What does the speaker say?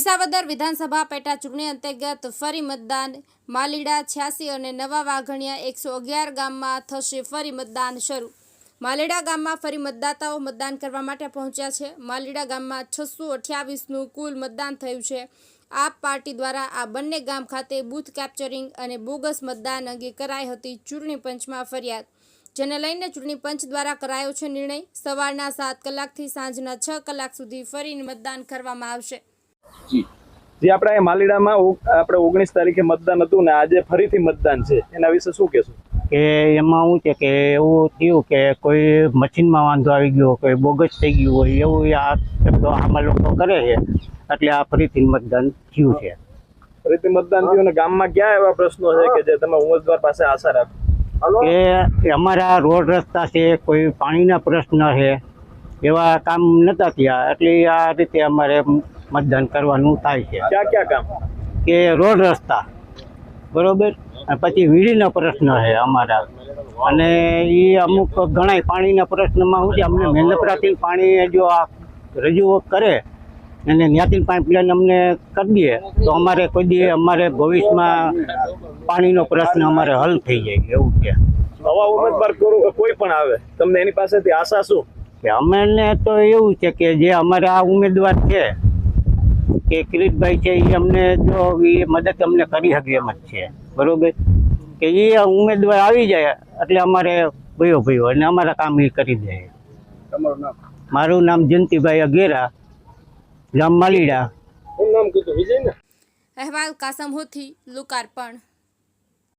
વિસાવદર વિધાનસભા પેટા ચૂંટણી અંતર્ગત ફરી મતદાન માલીડા, છ્યાસી અને નવા વાઘણિયા એકસો અગિયાર ગામમાં થશે ફરી મતદાન શરૂ. માલીડા ગામમાં ફરી મતદાતાઓ મતદાન કરવા માટે પહોંચ્યા છે. માલીડા ગામમાં છસો અઠ્યાવીસનું કુલ મતદાન થયું છે. આપ પાર્ટી દ્વારા આ બંને ગામ ખાતે બૂથ કેપ્ચરિંગ અને બોગસ મતદાન અંગે કરાઈ હતી ચૂંટણી પંચમાં ફરિયાદ. જેને લઈને ચૂંટણી પંચ દ્વારા કરાયો છે નિર્ણય. સવારના સાત કલાકથી સાંજના છ કલાક સુધી ફરી મતદાન કરવામાં આવશે. જે. આપણા એ માલીડામાં આપણે ઓગણીસ તારીખે મતદાન હતું ને આજે ફરીથી મતદાન છે. એના વિશે શું કહેશું? કે એમાં શું છે કે એવું થયું કે કોઈ મશીનમાં વાંધો આવી ગયો કોઈ બોગસ થઈ ગયું હોય એવું આ શબ્દો આમાં લોકો કરે છે. એટલે આ ફરીથી મતદાન થયું છે. ફરીથી મતદાન થયું ને ગામમાં ક્યાં એવા પ્રશ્નો છે કે જે તમે ઉમેદવાર પાસે આશા રાખો? કે અમારા રોડ રસ્તા છે કોઈ પાણીના પ્રશ્ન છે એવા કામ નતા થયા. એટલે આ રીતે અમારે મતદાન કરવાનું થાય છે. ક્યાં ક્યાં કામ? કે રોડ રસ્તા. બરોબર? અને પછી વીજળીનો પ્રશ્ન છે અમારા. અને એ અમુક ઘણા પાણીના પ્રશ્નમાં શું છે? અમને મહેનતરાથી પાણી જો આ રજૂઆત કરે અને ત્યાંથી પાઇપલાઇન અમને કરી દઈએ તો અમારે કોઈ દી અમારે ભવિષ્યમાં પાણીનો પ્રશ્ન અમારે હલ થઈ જાય એવું છે. નવા ઉમેદવાર કરું કોઈ પણ આવે તમને એની પાસેથી આશા શું? કે અમને તો એવું છે કે જે અમારા આ ઉમેદવાર છે કે કિરીટભાઈ છે એ અમને જો એ મદદ અમને કરી શકે એમ જ છે. બરોબર? કે એ ઉમેદવાર આવી જાય એટલે અમારે ભયો ભયો અને અમારા કામ એ કરી દે. મારું નામ જયંતિભાઈ અગેરા ગામ માલીડા. નામ કીધું? અહેવાલ કાસમ હોથી લોકાર્પણ.